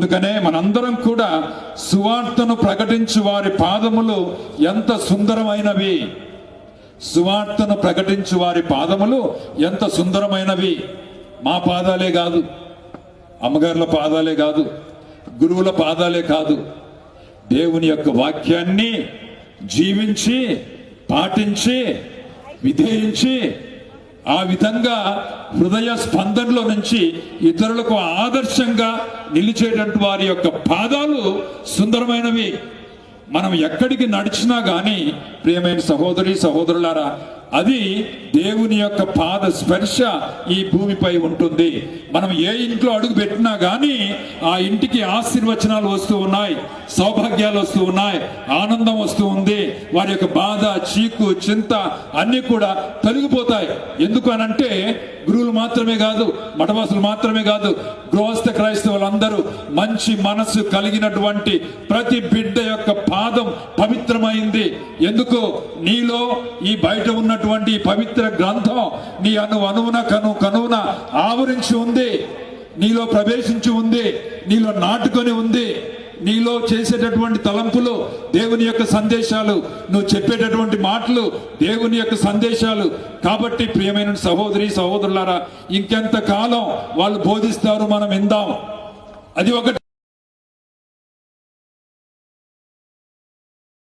అందుకనే మనందరం కూడా సువార్తను ప్రకటించు వారి పాదములు ఎంత సుందరమైనవి. సువార్తను ప్రకటించు వారి పాదములు ఎంత సుందరమైనవి. మా పాదాలే కాదు అమ్మగారుల పాదాలే కాదు గురువుల పాదాలే కాదు. దేవుని యొక్క వాక్యాన్ని జీవించి పాటించి విధేయించి ఆ విధంగా హృదయ స్పందనలో నుంచి ఇతరులకు ఆదర్శంగా నిలిచేటటువంటి వారి యొక్క పాదాలు సుందరమైనవి. మనం ఎక్కడికి నడిచినా కానీ ప్రియమైన సహోదరి సహోదరులారా అది దేవుని యొక్క పాద స్పర్శ ఈ భూమిపై ఉంటుంది. మనం ఏ ఇంట్లో అడుగు పెట్టినా గాని ఆ ఇంటికి ఆశీర్వచనాలు వస్తూ ఉన్నాయి సౌభాగ్యాలు వస్తూ ఉన్నాయి ఆనందం వస్తూ ఉంది. వారి యొక్క బాధ చీకు చింత అన్ని కూడా తొలగిపోతాయి. ఎందుకు అనంటే గురువులు మాత్రమే కాదు మఠవాసులు మాత్రమే కాదు గృహస్థ క్రైస్తవులందరూ మంచి మనసు కలిగినటువంటి ప్రతి బిడ్డ యొక్క పాదం పవిత్ర అర్థమైంది. ఎందుకు? నీలో ఈ బయట ఉన్నటువంటి పవిత్ర గ్రంథం నీ అను అనువున కను కనువున ఆవరించి ఉంది. నీలో ప్రవేశించి ఉంది. నీలో నాటుకొని ఉంది. నీలో చేసేటటువంటి తలంపులు దేవుని యొక్క సందేశాలు. నువ్వు చెప్పేటటువంటి మాటలు దేవుని యొక్క సందేశాలు. కాబట్టి ప్రియమైన సహోదరి సహోదరులారా ఇంకెంత కాలం వాళ్ళు బోధిస్తారు మనం విందాం. అది ఒకటి.